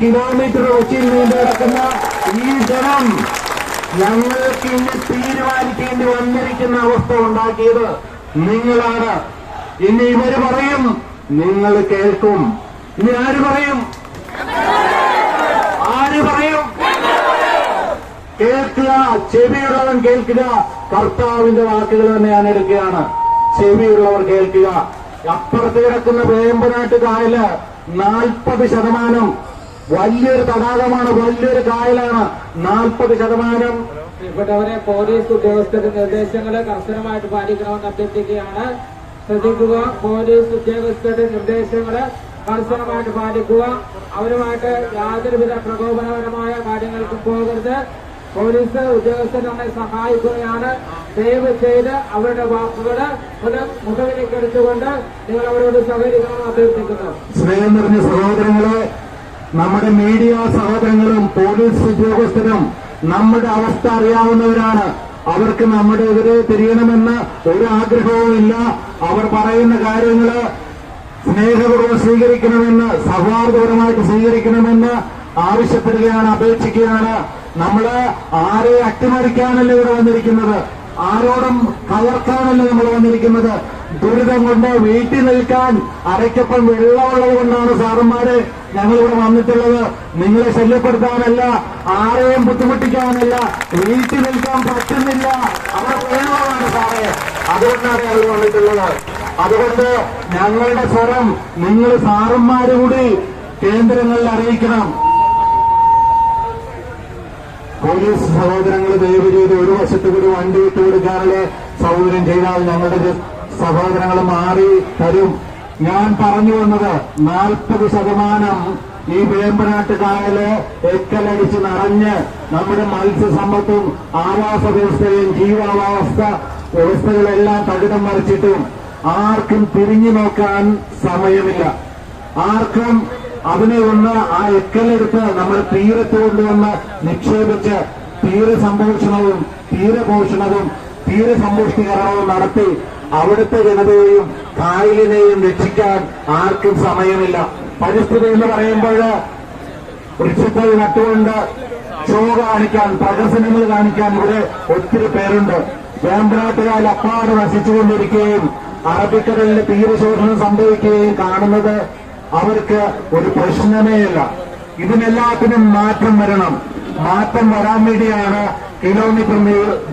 Kilometre കൊച്ചിയിൽ നീണ്ടു കിടക്കുന്ന ഈ ജനം ഞങ്ങൾക്ക് ഇന്ന് തീരുമാനിക്കേണ്ടി വന്നിരിക്കുന്ന അവസ്ഥ ഉണ്ടാക്കിയത് നിങ്ങളാണ്. ഇനി ഇവർ പറയും നിങ്ങൾ കേൾക്കും. ഇനി ആര് പറയും? ആര് പറയും? കേൾക്കുക ചെവിയുള്ളവൻ കേൾക്കുക. കർത്താവിന്റെ വാക്കുകൾ തന്നെ ഞാൻ എടുക്കുകയാണ്. ചെവിയുള്ളവർ കേൾക്കുക. അപ്പുറത്ത് കിടക്കുന്ന വേമ്പനാട്ട് കായൽ നാൽപ്പത് ശതമാനം വലിയൊരു തടാകമാണ് വലിയൊരു കായലാണ്. നാൽപ്പത് ശതമാനം ഇവിടെ പോലീസ് ഉദ്യോഗസ്ഥരുടെ നിർദ്ദേശങ്ങൾ കർശനമായിട്ട് പാലിക്കണമെന്ന് അഭ്യർത്ഥിക്കുകയാണ്. ശ്രദ്ധിക്കുക പോലീസ് ഉദ്യോഗസ്ഥരുടെ നിർദ്ദേശങ്ങൾ കർശനമായിട്ട് പാലിക്കുക. അവരുമായിട്ട് യാതൊരുവിധ പ്രകോപനപരമായ കാര്യങ്ങൾക്കും പോകരുത്. പോലീസ് ഉദ്യോഗസ്ഥർ നമ്മെ സഹായിക്കുകയാണ്. ദയവ് ചെയ്ത് അവരുടെ വാക്കുകൾ മുഖവിലേക്ക് എടുത്തുകൊണ്ട് നിങ്ങൾ അവരോട് സഹകരിക്കണമെന്ന് അഭ്യർത്ഥിക്കുന്നു. സ്നേഹം നിറഞ്ഞ സഹോദരങ്ങളെ നമ്മുടെ മീഡിയ സഹോദരങ്ങളും പോലീസ് ഉദ്യോഗസ്ഥരും നമ്മുടെ അവസ്ഥ അറിയാവുന്നവരാണ്. അവർക്ക് നമ്മുടെ എതിരെ തിരിയണമെന്ന് ഒരു ആഗ്രഹവുമില്ല അവർ പറയുന്ന കാര്യങ്ങൾ സ്നേഹപൂർവം സ്വീകരിക്കണമെന്ന് സൗഹാർദ്ദപരമായിട്ട് സ്വീകരിക്കണമെന്ന് ആവശ്യപ്പെടുകയാണ് അപേക്ഷിക്കുകയാണ്. നമ്മൾ ആരെ അട്ടിമറിക്കാനല്ല ഇവിടെ വന്നിരിക്കുന്നത്? ആരോടും കവർക്കാനല്ല നമ്മൾ വന്നിരിക്കുന്നത്? ദുരിതം കൊണ്ട് വീട്ടിൽ നിൽക്കാൻ അരയ്ക്കൊപ്പം വെള്ളമുള്ളത് കൊണ്ടാണ് സാറന്മാര് ഞങ്ങളിവിടെ വന്നിട്ടുള്ളത് നിങ്ങളെ ശല്യപ്പെടുത്താനല്ല ആരെയും ബുദ്ധിമുട്ടിക്കാനല്ല വീട്ടിൽ നിൽക്കാൻ പറ്റുന്നില്ല. അവിടെ വെള്ളമാണ് സാറേ. അതുകൊണ്ടാണ് ഞങ്ങൾ വന്നിട്ടുള്ളത്. അതുകൊണ്ട് ഞങ്ങളുടെ സ്വരം നിങ്ങൾ സാറന്മാരുകൂടി കേന്ദ്രങ്ങളിൽ അറിയിക്കണം. പോലീസ് സഹോദരങ്ങൾ ദയവ് ചെയ്ത് ഒരു വശത്ത് കൂടി വണ്ടി ഇട്ട് കൊടുക്കാനുള്ള സൗകര്യം ചെയ്താൽ ഞങ്ങളുടെ സഹോദരങ്ങൾ മാറി തരും. ഞാൻ പറഞ്ഞു വന്നത് നാൽപ്പത് ശതമാനം ഈ വേമ്പനാട്ട് കായൽ എക്കലടിച്ച് നിറഞ്ഞ് നമ്മുടെ മത്സ്യസമ്പത്തും ആവാസ വ്യവസ്ഥയും ജീവാവസ്ഥ വ്യവസ്ഥകളെല്ലാം തകിടം മറിച്ചിട്ടും ആർക്കും തിരിഞ്ഞു നോക്കാൻ സമയമില്ല. ആർക്കും അതിനെ ഒന്ന് ആ എക്കലെടുത്ത് നമ്മൾ തീരത്ത് കൊണ്ടുവന്ന് നിക്ഷേപിച്ച് തീരസംഭൂഷണവും തീരപോഷണവും തീരസമ്പുഷ്ടീകരണവും നടത്തി അവിടുത്തെ ജനതയെയും കായലിനെയും രക്ഷിക്കാൻ ആർക്കും സമയമില്ല. പരിസ്ഥിതി എന്ന് പറയുമ്പോൾ വൃക്ഷത്തൈ നട്ടുകൊണ്ട് ഷോ കാണിക്കാൻ പ്രദർശനങ്ങൾ കാണിക്കാൻ ഇവിടെ ഒത്തിരി പേരുണ്ട്. വേമ്പനാട്ടുകാൽ അപ്പാട് നശിച്ചുകൊണ്ടിരിക്കുകയും അറബിക്കടലിന്റെ തീരശോഷണം സംഭവിക്കുകയും കാണുന്നത് അവർക്ക് ഒരു പ്രശ്നമേയല്ല ഇതിനെല്ലാത്തിനും മാറ്റം വരണം. മാറ്റം വരാൻ വേണ്ടിയാണ് കിലോമീറ്റർ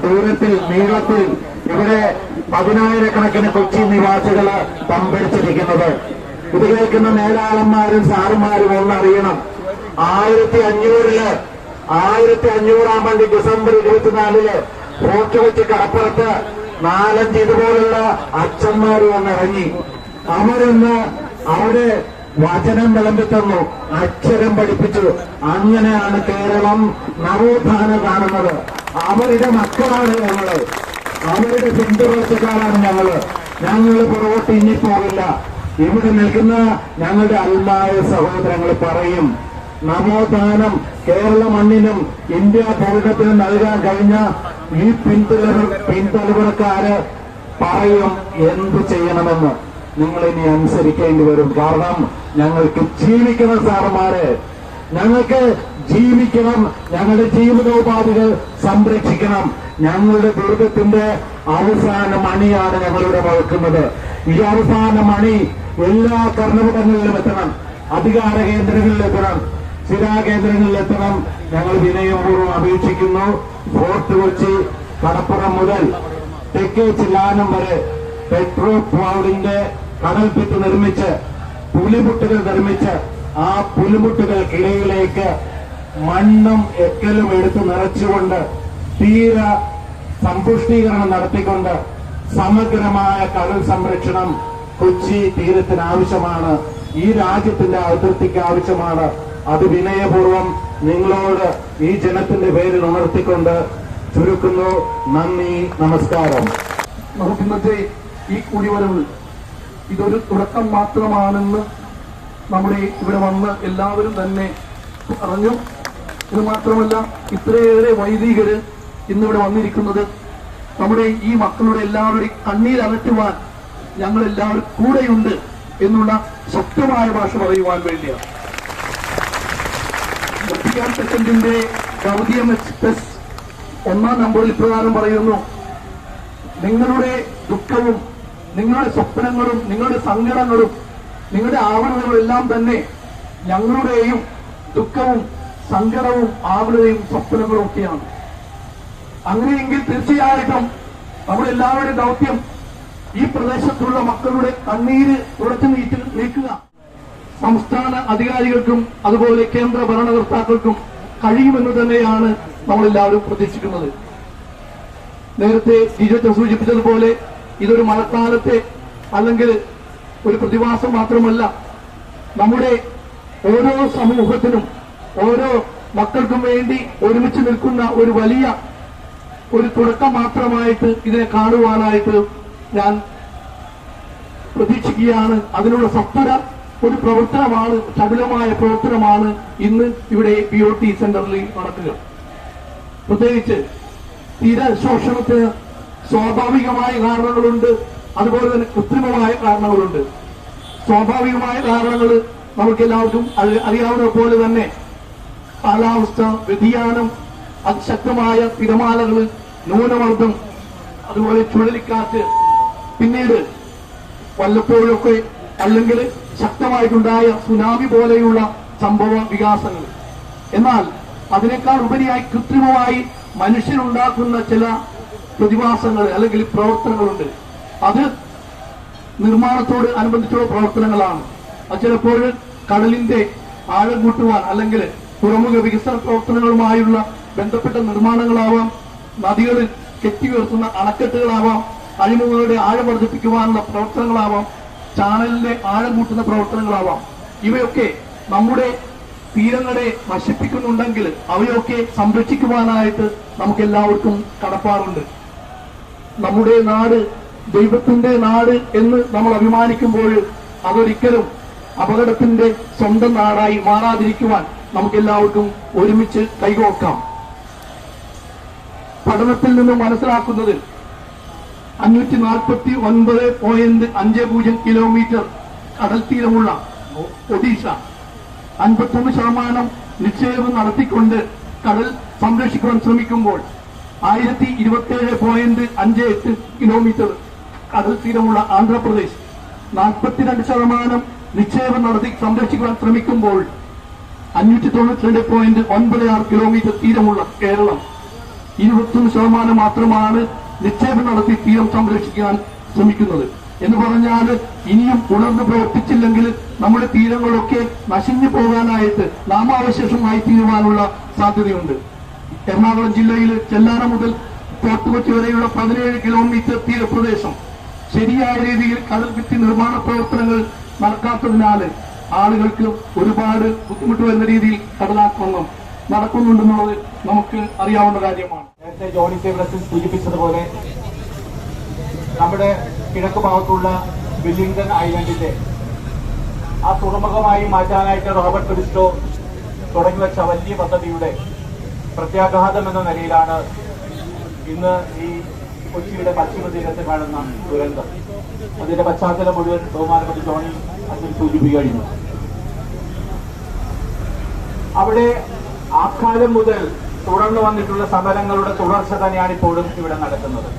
ദൂരത്തിൽ നീളത്തിൽ ഇവിടെ പതിനായിരക്കണക്കിന് കൊച്ചി നിവാസികൾ പമ്പടിച്ചിരിക്കുന്നത്. ഇത് കേൾക്കുന്ന മേലാളന്മാരും സാറുമാരും ഒന്നറിയണം. ആയിരത്തി അഞ്ഞൂറിൽ ആയിരത്തി അഞ്ഞൂറാം പണ്ട് ഡിസംബർ ഇരുപത്തിനാലിൽ ഫോർട്ട് വെച്ച് കടപ്പുറത്ത് നാലഞ്ച് ഇതുപോലുള്ള അച്ഛന്മാർ വന്നിറങ്ങി. അവരൊന്ന് അവിടെ വചനം വിളമ്പിത്തന്നു അക്ഷരം പഠിപ്പിച്ചു. അങ്ങനെയാണ് കേരളം നവോത്ഥാനം കാണുന്നത്. അവരുടെ മക്കളാണ് ഞങ്ങൾ. അവരുടെ പിന്തുടർച്ചക്കാരാണ് ഞങ്ങൾ. ഞങ്ങൾ പുറകോട്ട് ഇനി പോകില്ല ഇവിടെ നിൽക്കുന്ന ഞങ്ങളുടെ അൽമായ സഹോദരങ്ങൾ പറയും നവോത്ഥാനം കേരള മണ്ണിനും ഇന്ത്യ ഭരണത്തിനും നൽകാൻ കഴിഞ്ഞ ഈ പിന്തുടർ പിന്തലമുറക്കാര് പറയും എന്ത് ചെയ്യണമെന്ന്. നിങ്ങൾ ഇനി അനുസരിക്കേണ്ടി വരും. കാരണം ഞങ്ങൾക്ക് ജീവിക്കണം സാറുമാര് ഞങ്ങൾക്ക് ജീവിക്കണം. ഞങ്ങളുടെ ജീവിതോപാധികൾ സംരക്ഷിക്കണം. ഞങ്ങളുടെ ദുർഗത്തിന്റെ അവസാന മണിയാണ് ഞങ്ങളിവിടെ വഴക്കുന്നത്. ഈ അവസാന മണി എല്ലാ കർണപടങ്ങളിലും എത്തണം. അധികാര കേന്ദ്രങ്ങളിൽ എത്തണം. സ്ഥിരാകേന്ദ്രങ്ങളിൽ എത്തണം. ഞങ്ങൾ വിനയപൂർവം അപേക്ഷിക്കുന്നു. ഫോർട്ട് കൊച്ചി കടപ്പുറം മുതൽ തെക്കേ ചില്ലാനം വരെ പെട്രോ ക്ലൗഡിന്റെ കടൽഭിത്ത് നിർമ്മിച്ച് പുലിമുട്ടുകൾ നിർമ്മിച്ച് ആ പുലിമുട്ടുകൾക്കിടയിലേക്ക് മണ്ണും എക്കലും എടുത്തു നിറച്ചുകൊണ്ട് തീര സമ്പുഷ്ടീകരണം നടത്തിക്കൊണ്ട് സമഗ്രമായ കടൽ സംരക്ഷണം കൊച്ചി തീരത്തിന് ആവശ്യമാണ് ഈ രാജ്യത്തിന്റെ അതിർത്തിക്ക് ആവശ്യമാണ്. അത് വിനയപൂർവം നിങ്ങളോട് ഈ ജനത്തിന്റെ പേരിൽ ഉണർത്തിക്കൊണ്ട് ചുരുക്കുന്നു. നന്ദി നമസ്കാരം. നമുക്ക് ഇന്നത്തെ ഈ കൂടിവരവ് ഇതൊരു തുടക്കം മാത്രമാണെന്ന് നമ്മുടെ ഇവിടെ വന്ന് എല്ലാവരും തന്നെ പറഞ്ഞു ഇത് മാത്രമല്ല ഇത്രയേറെ വൈദികര് ഇന്നിവിടെ വന്നിരിക്കുന്നത് നമ്മുടെ ഈ മക്കളുടെ എല്ലാവരുടെയും കണ്ണീരകറ്റുവാൻ ഞങ്ങൾ എല്ലാവരും കൂടെയുണ്ട് എന്നുള്ള ശക്തമായ ഭാഷ പറയുവാൻ വേണ്ടിയാണ്. എത്തിക്കാൻ സെക്കൻഡിന്റെ ഗൗതിയം എക്സ്പ്രസ് ഒന്നാം നമ്പറിൽ ഇപ്രകാരം പറയുന്നു നിങ്ങളുടെ ദുഃഖവും നിങ്ങളുടെ സ്വപ്നങ്ങളും നിങ്ങളുടെ സങ്കടങ്ങളും നിങ്ങളുടെ ആവണതകളും എല്ലാം തന്നെ ഞങ്ങളുടെയും ദുഃഖവും സങ്കടവും ആവണതയും സ്വപ്നങ്ങളും ഒക്കെയാണ്. അങ്ങനെയെങ്കിൽ തീർച്ചയായിട്ടും നമ്മുടെ എല്ലാവരുടെയും ദൗത്യം ഈ പ്രദേശത്തുള്ള മക്കളുടെ കണ്ണീര് തുടച്ചു നീക്കി നീക്കുക. സംസ്ഥാന അധികാരികൾക്കും അതുപോലെ കേന്ദ്ര ഭരണകർത്താക്കൾക്കും കഴിയുമെന്ന് തന്നെയാണ് നമ്മളെല്ലാവരും പ്രതീക്ഷിക്കുന്നത്. നേരത്തെ ടീച്ചർ സൂചിപ്പിച്ചതുപോലെ ഇതൊരു മഴക്കാലത്തെ അല്ലെങ്കിൽ ഒരു പ്രതിഭാസം മാത്രമല്ല നമ്മുടെ ഓരോ സമൂഹത്തിനും ഓരോ മക്കൾക്കും വേണ്ടി ഒരുമിച്ച് നിൽക്കുന്ന ഒരു വലിയ ഒരു തുടക്കം മാത്രമായിട്ട് ഇതിനെ കാണുവാനായിട്ട് ഞാൻ പ്രതീക്ഷിക്കുകയാണ്. അതിനുള്ള സത്വര ഒരു പ്രവർത്തനമാണ് ചടുലമായ പ്രവർത്തനമാണ് ഇന്ന് ഇവിടെ പി ഒ ടി സെന്ററിൽ നടക്കുക. പ്രത്യേകിച്ച് തീരശോഷണത്തിന് സ്വാഭാവികമായ കാരണങ്ങളുണ്ട്. അതുപോലെ തന്നെ കൃത്രിമമായ കാരണങ്ങളുണ്ട്. സ്വാഭാവികമായ കാരണങ്ങൾ നമുക്ക് എല്ലാവർക്കും അറിയാവുന്ന പോലെ തന്നെ കാലാവസ്ഥ വ്യതിയാനം അതിശക്തമായ തിരമാലകൾ ന്യൂനമർദ്ദം അതുപോലെ ചുഴലിക്കാറ്റ് പിന്നീട് വല്ലപ്പോഴൊക്കെ അല്ലെങ്കിൽ ശക്തമായിട്ടുണ്ടായ സുനാമി പോലെയുള്ള സംഭവ വികാസങ്ങൾ എന്നാൽ അതിനേക്കാൾ ഉപരിയായി കൃത്രിമമായി മനുഷ്യനുണ്ടാക്കുന്ന ചില പ്രതിഭാസങ്ങൾ അല്ലെങ്കിൽ പ്രവർത്തനങ്ങളുണ്ട്. അത് നിർമ്മാണത്തോട് അനുബന്ധിച്ചുള്ള പ്രവർത്തനങ്ങളാണ്. അത് ചിലപ്പോൾ കടലിന്റെ ആഴം കൂട്ടുവാൻ അല്ലെങ്കിൽ തുറമുഖ വികസന പ്രവർത്തനങ്ങളുമായുള്ള ബന്ധപ്പെട്ട നിർമ്മാണങ്ങളാവാം നദികളിൽ കെട്ടിയുയർത്തുന്ന അണക്കെട്ടുകളാവാം അഴിമുകളുടെ ആഴം വർദ്ധിപ്പിക്കുവാനുള്ള പ്രവർത്തനങ്ങളാവാം ചാനലിന്റെ ആഴം കൂട്ടുന്ന പ്രവർത്തനങ്ങളാവാം. ഇവയൊക്കെ നമ്മുടെ തീരങ്ങളെ നശിപ്പിക്കുന്നുണ്ടെങ്കിൽ അവയൊക്കെ സംരക്ഷിക്കുവാനായിട്ട് നമുക്ക് എല്ലാവർക്കും കടപ്പാറുണ്ട് നമ്മുടെ നാട് ദൈവത്തിന്റെ നാട് എന്ന് നമ്മൾ അഭിമാനിക്കുമ്പോൾ അതൊരിക്കലും അപകടത്തിന്റെ സ്വന്തം നാടായി മാറാതിരിക്കുവാൻ നമുക്കെല്ലാവർക്കും ഒരുമിച്ച് കൈകോർക്കാം. പഠനത്തിൽ നിന്നും മനസ്സിലാക്കുന്നത് അഞ്ഞൂറ്റി നാൽപ്പത്തി ഒൻപത് പോയിന്റ് അഞ്ച് പൂജ്യം കിലോമീറ്റർ കടൽ തീരമുള്ള ഒഡീഷ അൻപത്തൊന്ന് ശതമാനം നിക്ഷേപം നടത്തിക്കൊണ്ട് കടൽ സംരക്ഷിക്കുവാൻ ശ്രമിക്കുമ്പോൾ ആയിരത്തി ഇരുപത്തിയേഴ് പോയിന്റ് അഞ്ച് എട്ട് കിലോമീറ്റർ കടൽ തീരമുള്ള ആന്ധ്രാപ്രദേശ് നാൽപ്പത്തിരണ്ട് ശതമാനം നിക്ഷേപം നടത്തി സംരക്ഷിക്കുവാൻ ശ്രമിക്കുമ്പോൾ അഞ്ഞൂറ്റി തൊണ്ണൂറ്റി രണ്ട് പോയിന്റ് ഒൻപത് ആറ് കിലോമീറ്റർ തീരമുള്ള കേരളം ഇരുപത്തൊന്ന് ശതമാനം മാത്രമാണ് നിക്ഷേപം നടത്തി തീരം സംരക്ഷിക്കാൻ ശ്രമിക്കുന്നത്. എന്ന് പറഞ്ഞാൽ ഇനിയും ഉണർന്ന് പ്രവർത്തിച്ചില്ലെങ്കിൽ നമ്മുടെ തീരങ്ങളൊക്കെ നശിഞ്ഞു പോകാനായിട്ട് നാമാവശേഷമായി തീരുവാനുള്ള സാധ്യതയുണ്ട്. എറണാകുളം ജില്ലയിൽ ചെല്ലാന മുതൽ ഫോർട്ട് കൊച്ചി വരെയുള്ള പതിനേഴ് കിലോമീറ്റർ തീരപ്രദേശം ശരിയായ രീതിയിൽ കടൽ ഭിത്തി നിർമ്മാണ പ്രവർത്തനങ്ങൾ നടക്കാത്തതിനാൽ ആളുകൾക്ക് ഒരുപാട് ബുദ്ധിമുട്ട് വരുന്ന രീതിയിൽ കടലാക്രമണം നടക്കുന്നുണ്ടെന്നുള്ളത് നമുക്ക് അറിയാവുന്ന കാര്യമാണ്. നേരത്തെ ജോണി കെ ബ്രസിൽ സൂചിപ്പിച്ചതുപോലെ നമ്മുടെ കിഴക്ക് ഭാഗത്തുള്ള വില്ലിംഗ്ടൺ ഐലൻഡിന്റെ ആ തുറമുഖമായി മാറ്റാനായിട്ട് റോബർട്ട് ക്രിസ്റ്റോ തുടങ്ങി വെച്ച വലിയ പദ്ധതിയുടെ പ്രത്യാഘാതം എന്ന നിലയിലാണ് ഇന്ന് ഈ കൊച്ചിയുടെ പശ്ചിമ തീരത്ത് കാണുന്ന ദുരന്തം. അതിന്റെ പശ്ചാത്തലം മുഴുവൻ ബഹുമാനപ്പെട്ട ജോണി അതിൽ സൂചിപ്പിക്കഴിഞ്ഞു അവിടെ ആക്കാലം മുതൽ തുടർന്നു വന്നിട്ടുള്ള സമരങ്ങളുടെ തുടർച്ച തന്നെയാണ് ഇപ്പോഴും ഇവിടെ നടക്കുന്നത്.